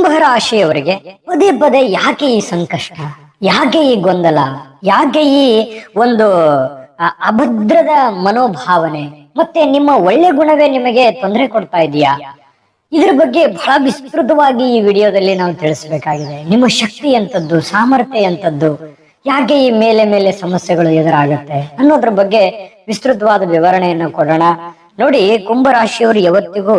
ಕುಂಭರಾಶಿಯವರಿಗೆ ಪದೇ ಪದೇ ಯಾಕೆ ಈ ಸಂಕಷ್ಟ? ಯಾಕೆ ಈ ಗೊಂದಲ? ಯಾಕೆ ಈ ಒಂದು ಅಭದ್ರದ ಮನೋಭಾವನೆ? ಮತ್ತೆ ನಿಮ್ಮ ಒಳ್ಳೆ ಗುಣವೇ ನಿಮಗೆ ತೊಂದರೆ ಕೊಡ್ತಾ ಇದೆಯಾ? ಇದ್ರ ಬಗ್ಗೆ ಬಹಳ ವಿಸ್ತೃತವಾಗಿ ಈ ವಿಡಿಯೋದಲ್ಲಿ ನಾವು ತಿಳಿಸಬೇಕಾಗಿದೆ. ನಿಮ್ಮ ಶಕ್ತಿ ಎಂತದ್ದು ಸಾಮರ್ಥ್ಯ ಎಂತದ್ದು ಯಾಕೆ ಈ ಮೇಲೆ ಮೇಲೆ ಸಮಸ್ಯೆಗಳು ಎದುರಾಗುತ್ತೆ? ಅನ್ನೋದ್ರ ಬಗ್ಗೆ ವಿಸ್ತೃತವಾದ ವಿವರಣೆಯನ್ನು ಕೊಡೋಣ. ನೋಡಿ, ಕುಂಭರಾಶಿಯವರು ಯಾವತ್ತಿಗೂ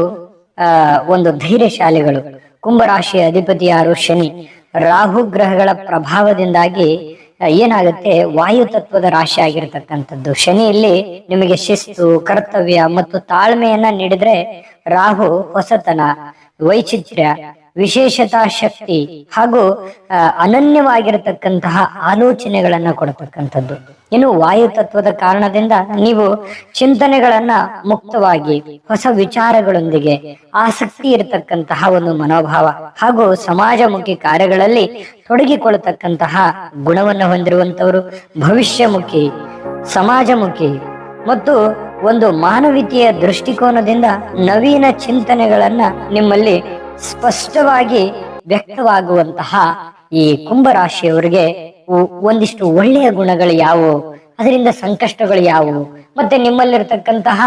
ಒಂದು ಧೈರ್ಯಶಾಲಿಗಳು. ಕುಂಭರಾಶಿಯ ಅಧಿಪತಿ ಯಾರು ಶನಿ. ರಾಹು ಗ್ರಹಗಳ ಪ್ರಭಾವದಿಂದಾಗಿ ಏನಾಗುತ್ತೆ? ವಾಯು ತತ್ವದ ರಾಶಿ ಆಗಿರತಕ್ಕಂಥದ್ದು. ಶನಿಯಲ್ಲಿ ನಿಮಗೆ ಶಿಸ್ತು, ಕರ್ತವ್ಯ ಮತ್ತು ತಾಳ್ಮೆಯನ್ನ ನೀಡಿದ್ರೆ ರಾಹು ಹೊಸತನ, ವೈಚಿತ್ರ್ಯ ವಿಶೇಷತಾ ಶಕ್ತಿ ಹಾಗೂ ಅನನ್ಯವಾಗಿರತಕ್ಕಂತಹ ಆಲೋಚನೆಗಳನ್ನ ಕೊಡತಕ್ಕಂಥದ್ದು. ಇನ್ನು ವಾಯು ತತ್ವದ ಕಾರಣದಿಂದ ನೀವು ಚಿಂತನೆಗಳನ್ನ ಮುಕ್ತವಾಗಿ, ಹೊಸ ವಿಚಾರಗಳೊಂದಿಗೆ ಆಸಕ್ತಿ ಇರತಕ್ಕಂತಹ ಒಂದು ಮನೋಭಾವ ಹಾಗೂ ಸಮಾಜಮುಖಿ ಕಾರ್ಯಗಳಲ್ಲಿ ತೊಡಗಿಕೊಳ್ಳತಕ್ಕಂತಹ ಗುಣವನ್ನು ಹೊಂದಿರುವಂತವರು ಭವಿಷ್ಯಮುಖಿ, ಸಮಾಜಮುಖಿ ಮತ್ತು ಒಂದು ಮಾನವೀಯತೆಯ ದೃಷ್ಟಿಕೋನದಿಂದ ನವೀನ ಚಿಂತನೆಗಳನ್ನ ನಿಮ್ಮಲ್ಲಿ ಸ್ಪಷ್ಟವಾಗಿ ವ್ಯಕ್ತವಾಗುವಂತಹ ಈ ಕುಂಭರಾಶಿಯವರಿಗೆ ಒಂದಿಷ್ಟು ಒಳ್ಳೆಯ ಗುಣಗಳು ಯಾವುವು? ಅದರಿಂದ ಸಂಕಷ್ಟಗಳು ಯಾವುವು? ಮತ್ತೆ ನಿಮ್ಮಲ್ಲಿರ್ತಕ್ಕಂತಹ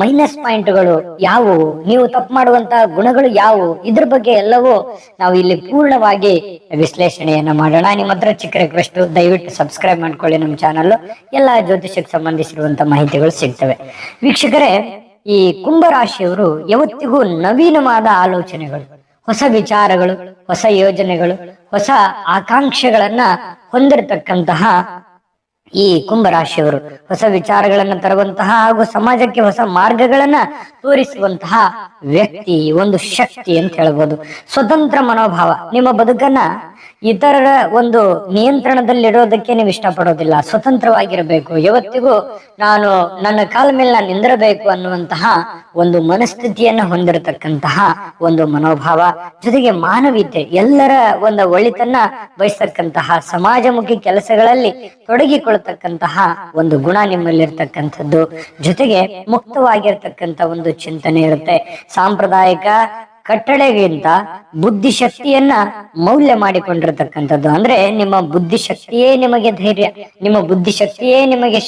ಮೈನಸ್ ಪಾಯಿಂಟ್ಗಳು ಯಾವುವು? ನೀವು ತಪ್ಪು ಮಾಡುವಂತಹ ಗುಣಗಳು ಯಾವುವು? ಇದ್ರ ಬಗ್ಗೆ ಎಲ್ಲವೂ ನಾವು ಇಲ್ಲಿ ಪೂರ್ಣವಾಗಿ ವಿಶ್ಲೇಷಣೆಯನ್ನ ಮಾಡೋಣ. ನಿಮ್ಮ ಹತ್ರ ಚಿಕ್ಕ ದಯವಿಟ್ಟು ಸಬ್ಸ್ಕ್ರೈಬ್ ಮಾಡ್ಕೊಳ್ಳಿ ನಮ್ಮ ಚಾನಲ್ ಎಲ್ಲ ಜ್ಯೋತಿಷಕ್ಕೆ ಸಂಬಂಧಿಸಿರುವಂತಹ ಮಾಹಿತಿಗಳು ಸಿಗ್ತವೆ. ವೀಕ್ಷಕರೇ ಈ ಕುಂಭರಾಶಿಯವರು ಯಾವತ್ತಿಗೂ ನವೀನವಾದ ಆಲೋಚನೆಗಳು, ಹೊಸ ವಿಚಾರಗಳು, ಹೊಸ ಯೋಜನೆಗಳು, ಹೊಸ ಆಕಾಂಕ್ಷೆಗಳನ್ನ ಹೊಂದಿರತಕ್ಕಂತಹ ಈ ಕುಂಭರಾಶಿಯವರು ಹೊಸ ವಿಚಾರಗಳನ್ನ ತರುವಂತಹ ಹಾಗೂ ಸಮಾಜಕ್ಕೆ ಹೊಸ ಮಾರ್ಗಗಳನ್ನ ತೋರಿಸುವಂತಹ ವ್ಯಕ್ತಿ, ಒಂದು ಶಕ್ತಿ ಅಂತ ಹೇಳ್ಬೋದು. ಸ್ವತಂತ್ರ ಮನೋಭಾವ, ನಿಮ್ಮ ಬದುಕನ್ನ ಇತರರ ಒಂದು ನಿಯಂತ್ರಣದಲ್ಲಿಡೋದಕ್ಕೆ ನೀವು ಇಷ್ಟಪಡೋದಿಲ್ಲ. ಸ್ವತಂತ್ರವಾಗಿರಬೇಕು. ಯಾವತ್ತಿಗೂ ನಾನು ನನ್ನ ಕಾಲ ಮೇಲೆ ನಾನು ನಿಂದಿರಬೇಕು ಅನ್ನುವಂತಹ ಒಂದು ಮನಸ್ಥಿತಿಯನ್ನ ಹೊಂದಿರತಕ್ಕಂತಹ ಒಂದು ಮನೋಭಾವ, ಜೊತೆಗೆ ಮಾನವೀಯತೆ, ಎಲ್ಲರ ಒಂದು ಒಳಿತನ್ನ ಬಯಸ್ತಕ್ಕಂತಹ ಸಮಾಜಮುಖಿ ಕೆಲಸಗಳಲ್ಲಿ ತೊಡಗಿಕೊಳ್ತಕ್ಕಂತಹ ಒಂದು ಗುಣ ನಿಮ್ಮಲ್ಲಿರ್ತಕ್ಕಂಥದ್ದು. ಜೊತೆಗೆ ಮುಕ್ತವಾಗಿರ್ತಕ್ಕಂಥ ಒಂದು ಚಿಂತನೆ ಇರುತ್ತೆ. ಸಾಂಪ್ರದಾಯಿಕ ಕಟ್ಟಳೆಗಿಂತ ಬುದ್ಧಿಶಕ್ತಿಯನ್ನ ಮೌಲ್ಯ ಮಾಡಿಕೊಂಡಿರ್ತಕ್ಕಂಥದ್ದು. ಅಂದ್ರೆ ನಿಮ್ಮ ಬುದ್ಧಿಶಕ್ತಿಯೇ ನಿಮಗೆ ಧೈರ್ಯ ನಿಮ್ಮ ಬುದ್ಧಿಶಕ್ತಿಯೇ ನಿಮಗೆ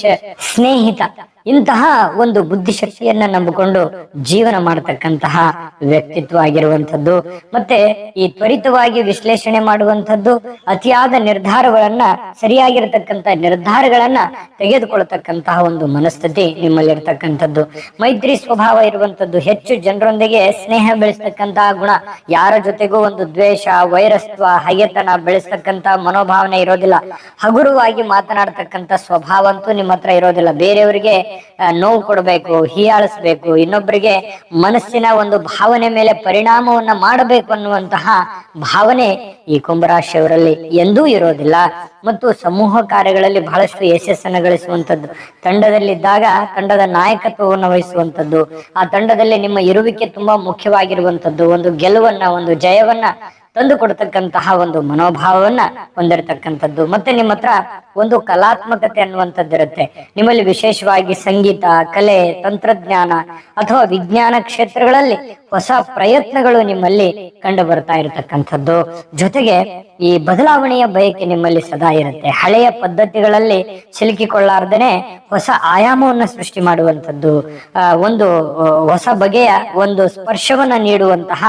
ಸ್ನೇಹಿತ. ಇಂತಹ ಒಂದು ಬುದ್ಧಿಶಕ್ತಿಯನ್ನ ನಂಬಿಕೊಂಡು ಜೀವನ ಮಾಡತಕ್ಕಂತಹ ವ್ಯಕ್ತಿತ್ವ ಆಗಿರುವಂತದ್ದು ಮತ್ತೆ ಈ ತ್ವರಿತವಾಗಿ ವಿಶ್ಲೇಷಣೆ ಮಾಡುವಂತದ್ದು ಅತಿಯಾದ ನಿರ್ಧಾರಗಳನ್ನ ಸರಿಯಾಗಿರತಕ್ಕಂತ ನಿರ್ಧಾರಗಳನ್ನ ತೆಗೆದುಕೊಳ್ತಕ್ಕಂತಹ ಒಂದು ಮನಸ್ಥಿತಿ ನಿಮ್ಮಲ್ಲಿರ್ತಕ್ಕಂಥದ್ದು. ಮೈತ್ರಿ ಸ್ವಭಾವ ಇರುವಂತದ್ದು ಹೆಚ್ಚು ಜನರೊಂದಿಗೆ ಸ್ನೇಹ ಬೆಳೆಸ್ತಕ್ಕಂತಹ ಗುಣ, ಯಾರ ಜೊತೆಗೂ ಒಂದು ದ್ವೇಷ, ವೈರಸ್ತ್ವ, ಹಗೆತನ ಬೆಳೆಸ್ತಕ್ಕಂತ ಮನೋಭಾವನೆ ಇರೋದಿಲ್ಲ. ಹಗುರವಾಗಿ ಮಾತನಾಡ್ತಕ್ಕಂಥ ಸ್ವಭಾವ ಅಂತೂ ನಿಮ್ಮ ಇರೋದಿಲ್ಲ. ಬೇರೆಯವರಿಗೆ ನೋವು ಕೊಡಬೇಕು, ಹೀಯಾಳಿಸ್ಬೇಕು ಇನ್ನೊಬ್ಬರಿಗೆ ಮನಸ್ಸಿನ ಒಂದು ಭಾವನೆ ಮೇಲೆ ಪರಿಣಾಮವನ್ನ ಮಾಡಬೇಕು ಅನ್ನುವಂತಹ ಭಾವನೆ ಈ ಕುಂಭರಾಶಿಯವರಲ್ಲಿ ಎಂದೂ ಇರೋದಿಲ್ಲ. ಮತ್ತು ಸಮೂಹ ಕಾರ್ಯಗಳಲ್ಲಿ ಬಹಳಷ್ಟು ಯಶಸ್ಸನ್ನು ಗಳಿಸುವಂತದ್ದು ತಂಡದಲ್ಲಿದ್ದಾಗ ತಂಡದ ನಾಯಕತ್ವವನ್ನು ವಹಿಸುವಂತದ್ದು ಆ ತಂಡದಲ್ಲಿ ನಿಮ್ಮ ಇರುವಿಕೆ ತುಂಬಾ ಮುಖ್ಯವಾಗಿರುವಂತದ್ದು ಒಂದು ಗೆಲುವನ್ನ, ಒಂದು ಜಯವನ್ನ ತಂದು ಕೊಡ್ತಕ್ಕಂತಹ ಒಂದು ಮನೋಭಾವವನ್ನ ಹೊಂದಿರತಕ್ಕಂಥದ್ದು. ಮತ್ತೆ ನಿಮ್ಮ ಹತ್ರ ಒಂದು ಕಲಾತ್ಮಕತೆ ಅನ್ನುವಂಥದ್ದು ಇರುತ್ತೆ. ನಿಮ್ಮಲ್ಲಿ ವಿಶೇಷವಾಗಿ ಸಂಗೀತ, ಕಲೆ, ತಂತ್ರಜ್ಞಾನ ಅಥವಾ ವಿಜ್ಞಾನ ಕ್ಷೇತ್ರಗಳಲ್ಲಿ ಹೊಸ ಪ್ರಯತ್ನಗಳು ನಿಮ್ಮಲ್ಲಿ ಕಂಡು ಬರ್ತಾ ಇರತಕ್ಕಂಥದ್ದು. ಜೊತೆಗೆ ಈ ಬದಲಾವಣೆಯ ಬಯಕೆ ನಿಮ್ಮಲ್ಲಿ ಸದಾ ಇರುತ್ತೆ. ಹಳೆಯ ಪದ್ಧತಿಗಳಲ್ಲಿ ಸಿಲುಕಿಕೊಳ್ಳಾರ್ದೇನೆ ಹೊಸ ಆಯಾಮವನ್ನ ಸೃಷ್ಟಿ ಮಾಡುವಂಥದ್ದು. ಒಂದು ಹೊಸ ಬಗೆಯ ಒಂದು ಸ್ಪರ್ಶವನ್ನ ನೀಡುವಂತಹ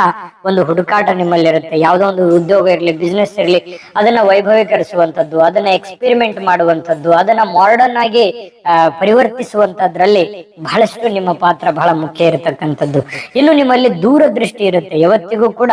ಒಂದು ಹುಡುಕಾಟ ನಿಮ್ಮಲ್ಲಿರುತ್ತೆ. ಯಾವುದೋ ಒಂದು ಉದ್ಯೋಗ ಇರಲಿ ಬಿಸ್ನೆಸ್ ಇರಲಿ, ಅದನ್ನ ವೈಭವೀಕರಿಸುವಂತದ್ದು ಅದನ್ನ ಎಕ್ಸ್ಪೆರಿಮೆಂಟ್ ಮಾಡುವಂತದ್ದು ಅದನ್ನ ಮಾಡರ್ನ್ ಆಗಿ ಪರಿವರ್ತಿಸುವಂತದ್ರಲ್ಲಿ ಬಹಳಷ್ಟು ನಿಮ್ಮ ಪಾತ್ರ ಬಹಳ ಮುಖ್ಯ ಇರತಕ್ಕಂಥದ್ದು. ಇನ್ನು ನಿಮ್ಮಲ್ಲಿ ದೂರದೃಷ್ಟಿ ಇರುತ್ತೆ. ಯಾವತ್ತಿಗೂ ಕೂಡ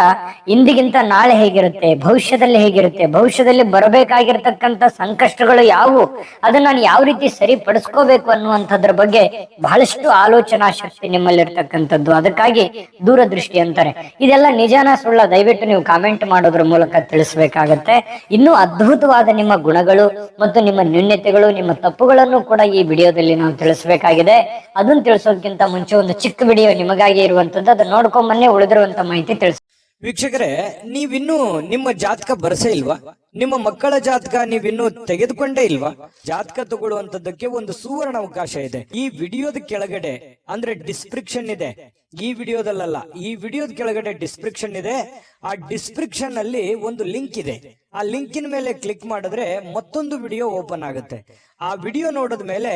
ಇಂದಿಗಿಂತ ನಾಳೆ ಹೇಗಿರುತ್ತೆ, ಭವಿಷ್ಯದಲ್ಲಿ ಹೇಗಿರುತ್ತೆ, ಭವಿಷ್ಯದಲ್ಲಿ ಬರಬೇಕಾಗಿರ್ತಕ್ಕಂಥ ಸಂಕಷ್ಟಗಳು ಯಾವುವು, ಅದನ್ನ ನಾನು ಯಾವ ರೀತಿ ಸರಿಪಡಿಸ್ಕೋಬೇಕು ಅನ್ನುವಂಥದ್ರ ಬಗ್ಗೆ ಬಹಳಷ್ಟು ಆಲೋಚನಾ ಶಕ್ತಿ ನಿಮ್ಮಲ್ಲಿರ್ತಕ್ಕಂಥದ್ದು. ಅದಕ್ಕಾಗಿ ದೂರದೃಷ್ಟಿ ಅಂತಾರೆ. ಇದೆಲ್ಲ ನಿಜಾನ ಸುಳ್ಳ, ದಯವಿಟ್ಟು ನೀವು ಕಾಮೆಂಟ್ ಮಾಡೋದ್ರ ಮೂಲಕ ತಿಳಿಸ್ಬೇಕಾಗತ್ತೆ. ಇನ್ನೂ ಅದ್ಭುತವಾದ ನಿಮ್ಮ ಗುಣಗಳು ಮತ್ತು ನಿಮ್ಮ ನ್ಯೂನ್ಯತೆಗಳು ನಿಮ್ಮ ತಪ್ಪುಗಳನ್ನು ಕೂಡ ಈ ವಿಡಿಯೋದಲ್ಲಿ ನಾವು ತಿಳಿಸ್ಬೇಕಾಗಿದೆ. ಅದನ್ನ ತಿಳಿಸೋದಕ್ಕಿಂತ ಮುಂಚೆ ಒಂದು ಚಿಕ್ಕ ವಿಡಿಯೋ ನಿಮಗಾಗಿ ಇರುವಂತದ್ದು ಅದನ್ನ ನೋಡ್ಕೊಂಡ್ ಉಳಿದಿರುವಂತ ಮಾಹಿತಿ ತಿಳಿಸ್ ವೀಕ್ಷಕರೇ, ನೀವಿನ್ನೂ ನಿಮ್ಮ ಜಾತಕ ಬರಸೇ ಇಲ್ವಾ? ನಿಮ್ಮ ಮಕ್ಕಳ ಜಾತಕ ನೀವಿನ್ನೂ ತೆಗೆದುಕೊಂಡೇ ಇಲ್ವಾ? ಜಾತಕ ತಗೊಳ್ಳುವಂತದ್ದಕ್ಕೆ ಒಂದು ಸುವರ್ಣ ಅವಕಾಶ ಇದೆ. ಈ ವಿಡಿಯೋದ ಕೆಳಗಡೆ, ಅಂದ್ರೆ ಡಿಸ್ಕ್ರಿಪ್ಷನ್ ಇದೆ. ಈ ವಿಡಿಯೋದಲ್ಲ ಈ ವಿಡಿಯೋದ ಕೆಳಗಡೆ ಡಿಸ್ಕ್ರಿಪ್ಷನ್ ಇದೆ. ಆ ಡಿಸ್ಕ್ರಿಪ್ಷನ್ ಅಲ್ಲಿ ಒಂದು ಲಿಂಕ್ ಇದೆ. ಆ ಲಿಂಕಿನ ಮೇಲೆ ಕ್ಲಿಕ್ ಮಾಡಿದ್ರೆ ಮತ್ತೊಂದು ವಿಡಿಯೋ ಓಪನ್ ಆಗುತ್ತೆ. ಆ ವಿಡಿಯೋ ನೋಡಿದ ಮೇಲೆ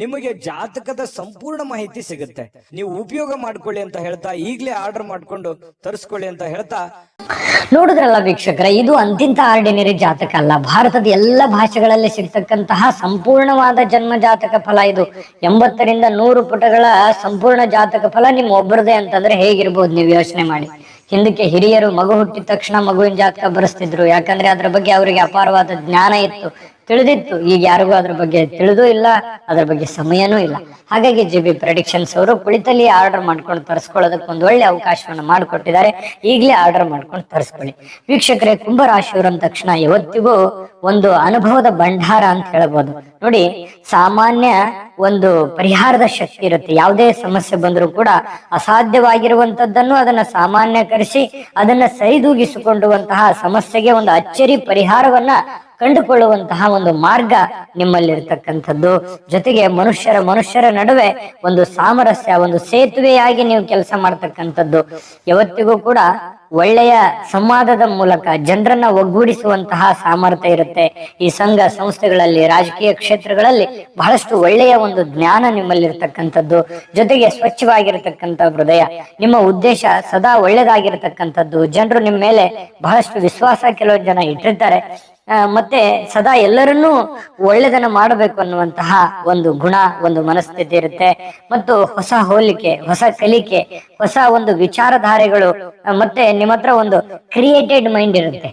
ನಿಮಗೆ ಜಾತಕದ ಸಂಪೂರ್ಣ ಮಾಹಿತಿ ಸಿಗುತ್ತೆ. ನೀವು ಉಪಯೋಗ ಮಾಡ್ಕೊಳ್ಳಿ ಅಂತ ಹೇಳ್ತಾ ಈಗಲೇ ಆರ್ಡರ್ ಮಾಡ್ಕೊಂಡು ತರಿಸ್ಕೊಳ್ಳಿ ಅಂತ ಹೇಳ್ತಾ. ನೋಡಿದ್ರಲ್ಲ ವೀಕ್ಷಕರ, ಇದು ಅಂತಿಂತ ಆರ್ಡಿನರಿ ಜಾತಕ ಅಲ್ಲ. ಭಾರತದ ಎಲ್ಲ ಭಾಷೆಗಳಲ್ಲಿ ಸಿಗ್ತಕ್ಕಂತಹ ಸಂಪೂರ್ಣವಾದ ಜನ್ಮ ಜಾತಕ ಫಲ ಇದು. ಎಂಬತ್ತರಿಂದ ನೂರು ಪುಟಗಳ ಸಂಪೂರ್ಣ ಜಾತಕ ಫಲ ನಿಮ್ಮ ಒಬ್ಬರದೇ ಅಂತಂದ್ರೆ ಹೇಗಿರ್ಬೋದು ನೀವು ಯೋಚನೆ ಮಾಡಿ. ಹಿಂದಕ್ಕೆ ಹಿರಿಯರು ಮಗು ಹುಟ್ಟಿದ ತಕ್ಷಣ ಮಗುವಿನ ಜಾತಕ ಬರೆಸ್ತಿದ್ರು. ಯಾಕಂದ್ರೆ ಅದ್ರ ಬಗ್ಗೆ ಅವರಿಗೆ ಅಪಾರವಾದ ಜ್ಞಾನ ಇತ್ತು. ತಿಳಿದಿತ್ತು. ಈಗ ಯಾರಿಗೂ ಅದ್ರ ಬಗ್ಗೆ ತಿಳಿದೂ ಇಲ್ಲ, ಅದ್ರ ಬಗ್ಗೆ ಸಮಯನೂ ಇಲ್ಲ. ಹಾಗಾಗಿ ಜಿ ಬಿ ಪ್ರೆಡಿಕ್ಷನ್ಸ್ ಅವರು ಕುಳಿತಲ್ಲಿ ಆರ್ಡರ್ ಮಾಡ್ಕೊಂಡು ತರಿಸ್ಕೊಳ್ಳೋದಕ್ಕೆ ಒಂದು ಒಳ್ಳೆ ಅವಕಾಶವನ್ನು ಮಾಡಿಕೊಟ್ಟಿದ್ದಾರೆ. ಈಗಲೇ ಆರ್ಡರ್ ಮಾಡ್ಕೊಂಡು ತರಿಸ್ಕೊಳ್ಳಿ. ವೀಕ್ಷಕರೇ ಕುಂಭರಾಶಿಯವರು ಅಂದ ತಕ್ಷಣ ಯಾವತ್ತಿಗೂ ಒಂದು ಅನುಭವದ ಭಂಡಾರ ಅಂತ ಹೇಳ್ಬೋದು. ನೋಡಿ, ಸಾಮಾನ್ಯ ಒಂದು ಪರಿಹಾರದ ಶಕ್ತಿ ಇರುತ್ತೆ. ಯಾವುದೇ ಸಮಸ್ಯೆ ಬಂದರೂ ಕೂಡ ಅಸಾಧ್ಯವಾಗಿರುವಂತದ್ದನ್ನು ಅದನ್ನ ಸಾಮಾನ್ಯಕರಿಸಿ, ಅದನ್ನ ಸರಿದೂಗಿಸಿಕೊಂಡುವಂತಹ ಸಮಸ್ಯೆಗೆ ಒಂದು ಅಚ್ಚರಿ ಪರಿಹಾರವನ್ನ ಕಂಡುಕೊಳ್ಳುವಂತಹ ಒಂದು ಮಾರ್ಗ ನಿಮ್ಮಲ್ಲಿರ್ತಕ್ಕಂಥದ್ದು. ಜೊತೆಗೆ ಮನುಷ್ಯರ ಮನುಷ್ಯರ ನಡುವೆ ಒಂದು ಸಾಮರಸ್ಯ, ಒಂದು ಸೇತುವೆಯಾಗಿ ನೀವು ಕೆಲಸ ಮಾಡ್ತಕ್ಕಂಥದ್ದು. ಯಾವತ್ತಿಗೂ ಕೂಡ ಒಳ್ಳೆಯ ಸಂವಾದದ ಮೂಲಕ ಜನರನ್ನ ಒಗ್ಗೂಡಿಸುವಂತಹ ಸಾಮರ್ಥ್ಯ ಇರುತ್ತೆ. ಈ ಸಂಘ ಸಂಸ್ಥೆಗಳಲ್ಲಿ, ರಾಜಕೀಯ ಕ್ಷೇತ್ರಗಳಲ್ಲಿ ಬಹಳಷ್ಟು ಒಳ್ಳೆಯ ಒಂದು ಜ್ಞಾನ ನಿಮ್ಮಲ್ಲಿರ್ತಕ್ಕಂಥದ್ದು. ಜೊತೆಗೆ ಸ್ವಚ್ಛವಾಗಿರತಕ್ಕಂಥ ಹೃದಯ. ನಿಮ್ಮ ಉದ್ದೇಶ ಸದಾ ಒಳ್ಳೆದಾಗಿರತಕ್ಕಂಥದ್ದು ಜನರು ನಿಮ್ಮ ಮೇಲೆ ಬಹಳಷ್ಟು ವಿಶ್ವಾಸ ಕೆಲವು ಜನ ಇಟ್ಟಿರ್ತಾರೆ. ಮತ್ತೆ ಸದಾ ಎಲ್ಲರನ್ನೂ ಒಳ್ಳೆದನ್ನ ಮಾಡಬೇಕು ಅನ್ನುವಂತಹ ಒಂದು ಗುಣ, ಒಂದು ಮನಸ್ಥಿತಿ ಇರುತ್ತೆ. ಮತ್ತು ಹೊಸ ಹೋಲಿಕೆ, ಹೊಸ ಕಲಿಕೆ, ಹೊಸ ಒಂದು ವಿಚಾರಧಾರೆಗಳು ಮತ್ತೆ ನಿಮ್ಮ ಹತ್ರ ಒಂದು ಕ್ರಿಯೇಟೆಡ್ ಮೈಂಡ್ ಇರುತ್ತೆ.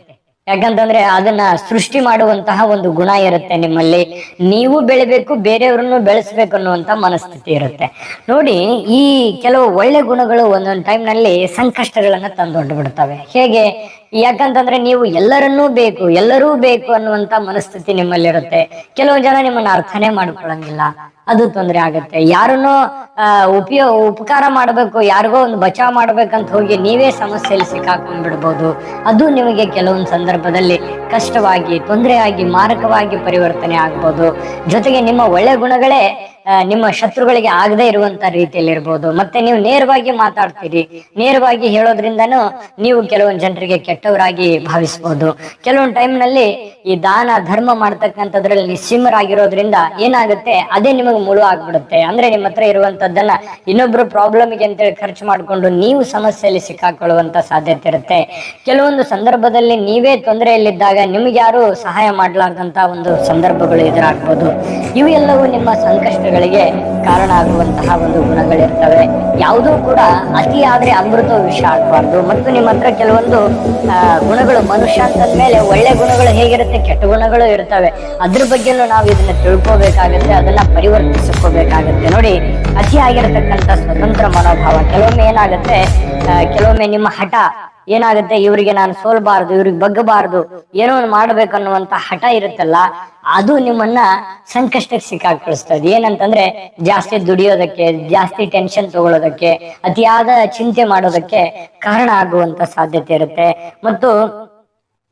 ಯಾಕಂತಂದ್ರೆ ಅದನ್ನ ಸೃಷ್ಟಿ ಮಾಡುವಂತಹ ಒಂದು ಗುಣ ಇರುತ್ತೆ ನಿಮ್ಮಲ್ಲಿ. ನೀವು ಬೆಳಿಬೇಕು, ಬೇರೆಯವ್ರನ್ನು ಬೆಳೆಸ್ಬೇಕು ಅನ್ನುವಂತ ಮನಸ್ಥಿತಿ ಇರುತ್ತೆ. ನೋಡಿ, ಈ ಕೆಲವು ಒಳ್ಳೆ ಗುಣಗಳು ಒಂದೊಂದು ಟೈಮ್ನಲ್ಲಿ ಸಂಕಷ್ಟಗಳನ್ನ ತಂದೊಡ್ಡು ಬಿಡ್ತವೆ ಹೇಗೆ? ಯಾಕಂತಂದ್ರೆ ನೀವು ಎಲ್ಲರನ್ನೂ ಬೇಕು ಎಲ್ಲರೂ ಬೇಕು ಅನ್ನುವಂತ ಮನಸ್ಥಿತಿ ನಿಮ್ಮಲ್ಲಿರುತ್ತೆ. ಕೆಲವು ಜನ ನಿಮ್ಮನ್ನ ಅರ್ಥನೇ ಮಾಡ್ಕೊಳಂಗಿಲ್ಲ ಅದು ತೊಂದರೆ ಆಗುತ್ತೆ. ಯಾರನ್ನು ಆ, ಉಪಯೋಗ ಉಪಕಾರ ಮಾಡಬೇಕು ಯಾರಿಗೋ ಒಂದು ಬಚಾವ್ ಮಾಡ್ಬೇಕಂತ ಹೋಗಿ ನೀವೇ ಸಮಸ್ಯೆಯಲ್ಲಿ ಸಿಕ್ಕಾಕೊಂಡ್ ಬಿಡ್ಬೋದು ಅದು ನಿಮಗೆ ಕೆಲವೊಂದು ಸಂದರ್ಭದಲ್ಲಿ ಕಷ್ಟವಾಗಿ ತೊಂದರೆಯಾಗಿ ಮಾರಕವಾಗಿ ಪರಿವರ್ತನೆ ಆಗ್ಬೋದು. ಜೊತೆಗೆ ನಿಮ್ಮ ಒಳ್ಳೆ ಗುಣಗಳೇ ನಿಮ್ಮ ಶತ್ರುಗಳಿಗೆ ಆಗದೆ ಇರುವಂತ ರೀತಿಯಲ್ಲಿ ಇರ್ಬೋದು ಮತ್ತೆ ನೀವು ನೇರವಾಗಿ ಮಾತಾಡ್ತೀರಿ. ನೇರವಾಗಿ ಹೇಳೋದ್ರಿಂದನೂ ನೀವು ಕೆಲವೊಂದು ಜನರಿಗೆ ಕೆಟ್ಟವರಾಗಿ ಭಾವಿಸ್ಬೋದು. ಕೆಲವೊಂದು ಟೈಮ್ನಲ್ಲಿ ಈ ದಾನ, ಧರ್ಮ ಮಾಡ್ತಕ್ಕಂಥದ್ರಲ್ಲಿ ನಿಸ್ಸೀಮರಾಗಿರೋದ್ರಿಂದ ಏನಾಗುತ್ತೆ? ಅದೇ ನಿಮಗೆ ಮುಳು ಆಗ್ಬಿಡುತ್ತೆ. ಅಂದ್ರೆ ನಿಮ್ಮ ಹತ್ರ ಇರುವಂತದ್ದನ್ನ ಇನ್ನೊಬ್ರು ಪ್ರಾಬ್ಲಮ್ಗೆ ಅಂತೇಳಿ ಖರ್ಚು ಮಾಡ್ಕೊಂಡು ನೀವು ಸಮಸ್ಯೆಯಲ್ಲಿ ಸಿಕ್ಕಾಕೊಳ್ಳುವಂತ ಸಾಧ್ಯತೆ ಇರುತ್ತೆ. ಕೆಲವೊಂದು ಸಂದರ್ಭದಲ್ಲಿ ನೀವೇ ತೊಂದರೆಯಲ್ಲಿದ್ದಾಗ ನಿಮ್ಗೆ ಯಾರು ಸಹಾಯ ಮಾಡಲಾರ್ದಂತ ಒಂದು ಸಂದರ್ಭಗಳು ಎದುರಾಗ್ಬೋದು. ಇವೆಲ್ಲವೂ ನಿಮ್ಮ ಸಂಕಷ್ಟಗಳಿಗೆ ಕಾರಣ ಆಗುವಂತಹ ಒಂದು ಗುಣಗಳಿರ್ತವೆ. ಯಾವುದೂ ಕೂಡ ಅತಿ ಆದ್ರೆ ಅಮೃತ ವಿಷ ಆಗಬಾರ್ದು. ಮತ್ತು ನಿಮ್ಮ ಹತ್ರ ಕೆಲವೊಂದು ಗುಣಗಳು ಮನುಷ್ಯ ಮೇಲೆ ಒಳ್ಳೆ ಗುಣಗಳು ಹೇಗಿರುತ್ತೆ, ಕೆಟ್ಟ ಗುಣಗಳು ಇರ್ತವೆ. ಅದ್ರ ಬಗ್ಗೆನೂ ನಾವು ಇದನ್ನ ತಿಳ್ಕೊಬೇಕಾಗತ್ತೆ, ಅದನ್ನ ಪರಿವರ್ತಿಸ್ಕೋಬೇಕಾಗತ್ತೆ. ನೋಡಿ ಅತಿ ಸ್ವತಂತ್ರ ಮನೋಭಾವ. ಕೆಲವೊಮ್ಮೆ ಏನಾಗುತ್ತೆ ಕೆಲವೊಮ್ಮೆ ನಿಮ್ಮ ಹಠ ಏನಾಗುತ್ತೆ? ಇವರಿಗೆ ನಾನು ಸೋಲ್ಬಾರ್ದು, ಇವ್ರಿಗೆ ಬಗ್ಗಬಾರ್ದು, ಏನೋ ಒಂದು ಮಾಡ್ಬೇಕನ್ನುವಂತ ಹಠ ಇರುತ್ತಲ್ಲ, ಅದು ನಿಮ್ಮನ್ನ ಸಂಕಷ್ಟಕ್ಕೆ ಸಿಕ್ಕಾಕಳಿಸ್ತದೆ ಏನಂತಂದ್ರೆ, ಜಾಸ್ತಿ ದುಡಿಯೋದಕ್ಕೆ, ಜಾಸ್ತಿ ಟೆನ್ಷನ್ ತಗೊಳ್ಳೋದಕ್ಕೆ, ಅತಿಯಾದ ಚಿಂತೆ ಮಾಡೋದಕ್ಕೆ ಕಾರಣ ಆಗುವಂತ ಸಾಧ್ಯತೆ ಇರುತ್ತೆ. ಮತ್ತು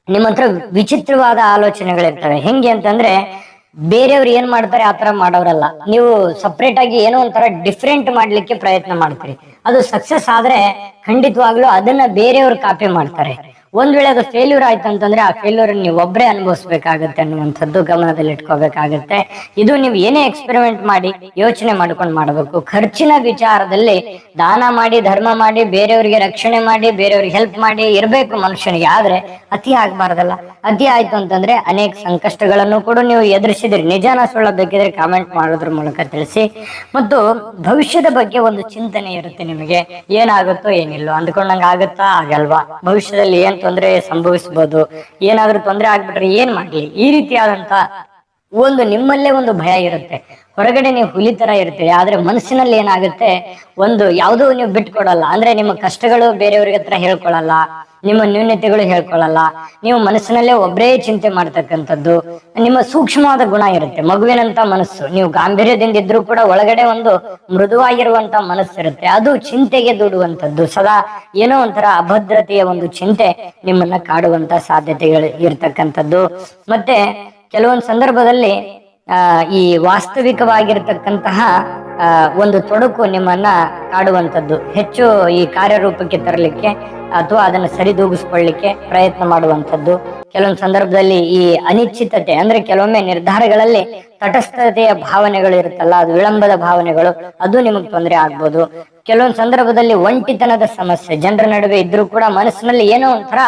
ನಿಮ್ಮ ಹತ್ರ ವಿಚಿತ್ರವಾದ ಆಲೋಚನೆಗಳಿರ್ತವೆ. ಹೆಂಗೆ ಅಂತಂದ್ರೆ ಬೇರೆಯವ್ರು ಏನ್ ಮಾಡ್ತಾರೆ ಆತರ ಮಾಡೋರಲ್ಲ. ನೀವು ಸಪ್ರೇಟ್ ಆಗಿ ಏನೋ ಒಂಥರ ಡಿಫ್ರೆಂಟ್ ಮಾಡ್ಲಿಕ್ಕೆ ಪ್ರಯತ್ನ ಮಾಡ್ತೀರಿ. ಅದು ಸಕ್ಸಸ್ ಆದ್ರೆ ಖಂಡಿತವಾಗ್ಲೂ ಅದನ್ನ ಬೇರೆಯವ್ರು ಕಾಪಿ ಮಾಡ್ತಾರೆ. ಒಂದ್ ವೇಳೆ ಅದು ಫೇಲ್ಯೂರ್ ಆಯ್ತು ಅಂತಂದ್ರೆ ಆ ಫೇಲ್ಯೂರ್ ನೀವು ಒಬ್ಬರೇ ಅನುಭವಿಸ್ಬೇಕಾಗತ್ತೆ ಅನ್ನುವಂಥದ್ದು ಗಮನದಲ್ಲಿ ಇಟ್ಕೋಬೇಕಾಗತ್ತೆ. ಇದು ನೀವು ಏನೇ ಎಕ್ಸ್ಪೆರಿಮೆಂಟ್ ಮಾಡಿ ಯೋಚನೆ ಮಾಡ್ಕೊಂಡು ಮಾಡಬೇಕು. ಖರ್ಚಿನ ವಿಚಾರದಲ್ಲಿ ದಾನ ಮಾಡಿ, ಧರ್ಮ ಮಾಡಿ, ಬೇರೆಯವರಿಗೆ ರಕ್ಷಣೆ ಮಾಡಿ, ಬೇರೆಯವ್ರಿಗೆ ಹೆಲ್ಪ್ ಮಾಡಿ ಇರಬೇಕು ಮನುಷ್ಯನಿಗೆ. ಆದ್ರೆ ಅತಿ ಆಗ್ಬಾರ್ದಲ್ಲ. ಅತಿ ಆಯ್ತು ಅಂತಂದ್ರೆ ಅನೇಕ ಸಂಕಷ್ಟಗಳನ್ನು ಕೂಡ ನೀವು ಎದುರಿಸಿದ್ರಿ. ನಿಜಾನ ಸುಳ್ಳ ಬೇಕಿದ್ರೆ ಕಾಮೆಂಟ್ ಮಾಡೋದ್ರ ಮೂಲಕ ತಿಳಿಸಿ. ಮತ್ತು ಭವಿಷ್ಯದ ಬಗ್ಗೆ ಒಂದು ಚಿಂತನೆ ಇರುತ್ತೆ ನಿಮಗೆ. ಏನಾಗುತ್ತೋ ಏನಿಲ್ಲೋ ಅಂದ್ಕೊಂಡಂಗ ಆಗುತ್ತಾ? ಆಗಲ್ವಾ ಭವಿಷ್ಯದಲ್ಲಿ ಏನ್ ತೊಂದರೆ ಸಂಭವಿಸ್ಬೋದು? ಏನಾದ್ರೂ ತೊಂದರೆ ಆಗ್ಬಿಟ್ರೆ ಏನ್ ಮಾಡ್ಲಿ? ಈ ರೀತಿಯಾದಂತ ಒಂದು ನಿಮ್ಮಲ್ಲೇ ಒಂದು ಭಯ ಇರುತ್ತೆ. ಹೊರಗಡೆ ನೀವು ಹುಲಿ ತರ ಇರ್ತೀರಿ. ಆದ್ರೆ ಮನಸ್ಸಿನಲ್ಲಿ ಏನಾಗುತ್ತೆ? ಒಂದು ಯಾವುದೋ ನೀವು ಬಿಟ್ಕೊಡಲ್ಲ. ಅಂದ್ರೆ ನಿಮ್ಮ ಕಷ್ಟಗಳು ಬೇರೆಯವ್ರಿಗೆ ಹತ್ರ ಹೇಳ್ಕೊಳಲ್ಲ. ನಿಮ್ಮ ನ್ಯೂನತೆಗಳು ಹೇಳ್ಕೊಳ್ಳಲ್ಲ. ನೀವು ಮನಸ್ಸಿನಲ್ಲೇ ಒಬ್ಬರೇ ಚಿಂತೆ ಮಾಡ್ತಕ್ಕಂಥದ್ದು. ನಿಮ್ಮ ಸೂಕ್ಷ್ಮವಾದ ಗುಣ ಇರುತ್ತೆ. ಮಗುವಿನಂತ ಮನಸ್ಸು. ನೀವು ಗಾಂಭೀರ್ಯದಿಂದ ಇದ್ರೂ ಕೂಡ ಒಳಗಡೆ ಒಂದು ಮೃದುವಾಗಿರುವಂತ ಮನಸ್ಸಿರುತ್ತೆ. ಅದು ಚಿಂತೆಗೆ ದುಡುವಂಥದ್ದು. ಸದಾ ಏನೋ ಒಂಥರ ಅಭದ್ರತೆಯ ಒಂದು ಚಿಂತೆ ನಿಮ್ಮನ್ನ ಕಾಡುವಂತ ಸಾಧ್ಯತೆಗಳು ಇರ್ತಕ್ಕಂಥದ್ದು. ಮತ್ತೆ ಕೆಲವೊಂದು ಸಂದರ್ಭದಲ್ಲಿ ಈ ವಾಸ್ತವಿಕವಾಗಿರ್ತಕ್ಕಂತಹ ಒಂದು ತೊಡಕು ನಿಮ್ಮನ್ನ ಕಾಡುವಂಥದ್ದು. ಹೆಚ್ಚು ಈ ಕಾರ್ಯರೂಪಕ್ಕೆ ತರಲಿಕ್ಕೆ ಅಥವಾ ಅದನ್ನು ಸರಿದೂಗಿಸ್ಕೊಳ್ಳಿಕ್ಕೆ ಪ್ರಯತ್ನ ಮಾಡುವಂಥದ್ದು. ಕೆಲವೊಂದು ಸಂದರ್ಭದಲ್ಲಿ ಈ ಅನಿಶ್ಚಿತತೆ ಅಂದ್ರೆ ಕೆಲವೊಮ್ಮೆ ನಿರ್ಧಾರಗಳಲ್ಲಿ ತಟಸ್ಥತೆಯ ಭಾವನೆಗಳು ಇರುತ್ತಲ್ಲ, ಅದು ವಿಳಂಬದ ಭಾವನೆಗಳು, ಅದು ನಿಮಗೆ ತೊಂದರೆ ಆಗ್ಬೋದು. ಕೆಲವೊಂದು ಸಂದರ್ಭದಲ್ಲಿ ಒಂಟಿತನದ ಸಮಸ್ಯೆ, ಜನರ ನಡುವೆ ಇದ್ರೂ ಕೂಡ ಮನಸ್ಸಿನಲ್ಲಿ ಏನೋ ಒಂಥರ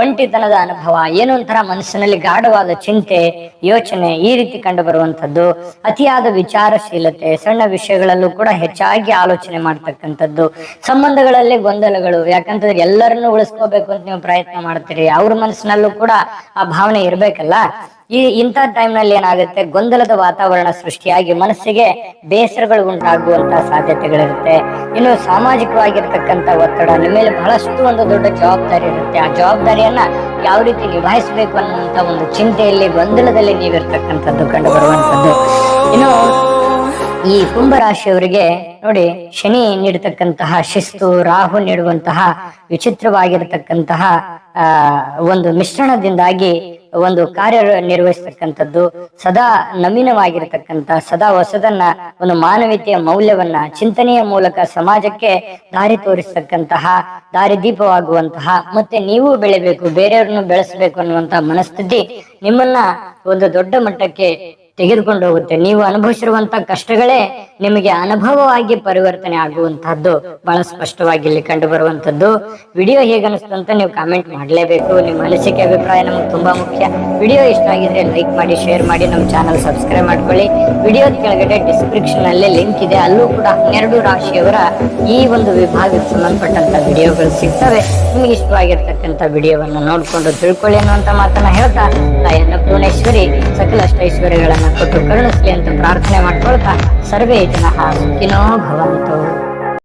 ಒಂಟಿತನದ ಅನುಭವ, ಏನೋ ಒಂಥರ ಮನಸ್ಸಿನಲ್ಲಿ ಗಾಢವಾದ ಚಿಂತೆ, ಯೋಚನೆ ಈ ರೀತಿ ಕಂಡು ಬರುವಂಥದ್ದು ಅತಿಯಾದ ವಿಚಾರಶೀಲತೆ, ಸಣ್ಣ ವಿಷಯಗಳಲ್ಲೂ ಕೂಡ ಹೆಚ್ಚಾಗಿ ಆಲೋಚನೆ ಮಾಡ್ತಕ್ಕಂಥದ್ದು. ಸಂಬಂಧಗಳಲ್ಲಿ ಗೊಂದಲಗಳು, ಯಾಕಂತಂದ್ರೆ ಎಲ್ಲರನ್ನೂ ಉಳಿಸ್ಕೋಬೇಕು ಅಂತ ನೀವು ಪ್ರಯತ್ನ ಮಾಡ್ತೀರಿ. ಅವ್ರ ಮನಸ್ಸಿನಲ್ಲೂ ಕೂಡ ಆ ಭಾವನೆ ಇರ್ಬೇಕಲ್ಲ? ಈ ಇಂಥ ಟೈಮ್ನಲ್ಲಿ ಏನಾಗುತ್ತೆ? ಗೊಂದಲದ ವಾತಾವರಣ ಸೃಷ್ಟಿಯಾಗಿ ಮನಸ್ಸಿಗೆ ಬೇಸರಗಳು ಉಂಟಾಗುವಂತಹ ಸಾಧ್ಯತೆಗಳಿರುತ್ತೆ. ಇನ್ನು ಸಾಮಾಜಿಕವಾಗಿರ್ತಕ್ಕಂಥ ಒತ್ತಡ, ನಿಮ್ಮ ಮೇಲೆ ಬಹಳಷ್ಟು ಒಂದು ದೊಡ್ಡ ಜವಾಬ್ದಾರಿ ಇರುತ್ತೆ. ಆ ಜವಾಬ್ದಾರಿಯನ್ನ ಯಾವ ರೀತಿ ನಿಭಾಯಿಸಬೇಕು ಅನ್ನುವಂತ ಒಂದು ಚಿಂತೆಯಲ್ಲಿ ಗೊಂದಲದಲ್ಲಿ ನೀವಿರ್ತಕ್ಕಂಥದ್ದು ಕಂಡು ಬರುವಂತದ್ದು ಇನ್ನು ಈ ಕುಂಭರಾಶಿಯವರಿಗೆ ನೋಡಿ ಶನಿ ನೀಡತಕ್ಕಂತಹ, ಶಿಸ್ತು, ರಾಹು ನೀಡುವಂತಹ, ವಿಚಿತ್ರವಾಗಿರತಕ್ಕಂತಹ ಒಂದು ಮಿಶ್ರಣದಿಂದಾಗಿ ಒಂದು ಕಾರ್ಯ ನಿರ್ವಹಿಸತಕ್ಕಂಥದ್ದು, ಸದಾ ನವೀನವಾಗಿರತಕ್ಕಂತಹ ಸದಾ ಹೊಸದನ್ನ, ಒಂದು ಮಾನವೀಯತೆಯ ಮೌಲ್ಯವನ್ನ, ಚಿಂತನೆಯ ಮೂಲಕ ಸಮಾಜಕ್ಕೆ ದಾರಿ ತೋರಿಸ್ತಕ್ಕಂತಹ, ದಾರಿದೀಪವಾಗುವಂತಹ, ಮತ್ತೆ ನೀವು ಬೆಳಿಬೇಕು, ಬೇರೆಯವ್ರನ್ನು ಬೆಳೆಸಬೇಕು ಅನ್ನುವಂತಹ ಮನಸ್ಥಿತಿ ನಿಮ್ಮನ್ನ ಒಂದು ದೊಡ್ಡ ಮಟ್ಟಕ್ಕೆ ತೆಗೆದುಕೊಂಡು ಹೋಗುತ್ತೆ. ನೀವು ಅನುಭವಿಸಿರುವಂತ ಕಷ್ಟಗಳೇ ನಿಮಗೆ ಅನುಭವವಾಗಿ ಪರಿವರ್ತನೆ ಆಗುವಂತಹದ್ದು ಬಹಳ ಸ್ಪಷ್ಟವಾಗಿ ಇಲ್ಲಿ ಕಂಡು ಬರುವಂತದ್ದು ವಿಡಿಯೋ ಹೇಗನಿಸ್ತು ಅಂತ ನೀವು ಕಾಮೆಂಟ್ ಮಾಡಲೇಬೇಕು. ನಿಮ್ಮ ಅನಿಸಿಕೆ, ಅಭಿಪ್ರಾಯ ನಮ್ಗೆ ತುಂಬಾ ಮುಖ್ಯ. ವಿಡಿಯೋ ಇಷ್ಟ ಆಗಿದ್ರೆ ಲೈಕ್ ಮಾಡಿ, ಶೇರ್ ಮಾಡಿ, ನಮ್ಮ ಚಾನಲ್ ಸಬ್ಸ್ಕ್ರೈಬ್ ಮಾಡ್ಕೊಳ್ಳಿ. ವಿಡಿಯೋ ಕೆಳಗಡೆ ಡಿಸ್ಕ್ರಿಪ್ಷನ್ ಅಲ್ಲಿ ಲಿಂಕ್ ಇದೆ. ಅಲ್ಲೂ ಕೂಡ ಹನ್ನೆರಡು ರಾಶಿಯವರ ಈ ಒಂದು ವಿಭಾಗಕ್ಕೆ ಸಂಬಂಧಪಟ್ಟಂತ ವಿಡಿಯೋಗಳು ಸಿಗ್ತವೆ. ನಿಮಗೆ ಇಷ್ಟವಾಗಿರ್ತಕ್ಕಂಥ ವಿಡಿಯೋವನ್ನು ನೋಡ್ಕೊಂಡು ತಿಳ್ಕೊಳ್ಳಿ ಅನ್ನುವಂತ ಮಾತನ್ನ ಹೇಳ್ತಾ ತಾಯಿ ಭುವನೇಶ್ವರಿ ಸಕಲ ಅಷ್ಟೈಶ್ವರ್ಯಗಳನ್ನ ಕೊಟ್ಟು ಕರುಣಿಸ್ಲಿ ಅಂತ ಪ್ರಾರ್ಥನೆ ಮಾಡ್ಕೊಳ್ತಾ ಸರ್ವೇ ಜನ ಸುಖಿನೋ ಭವಂತು.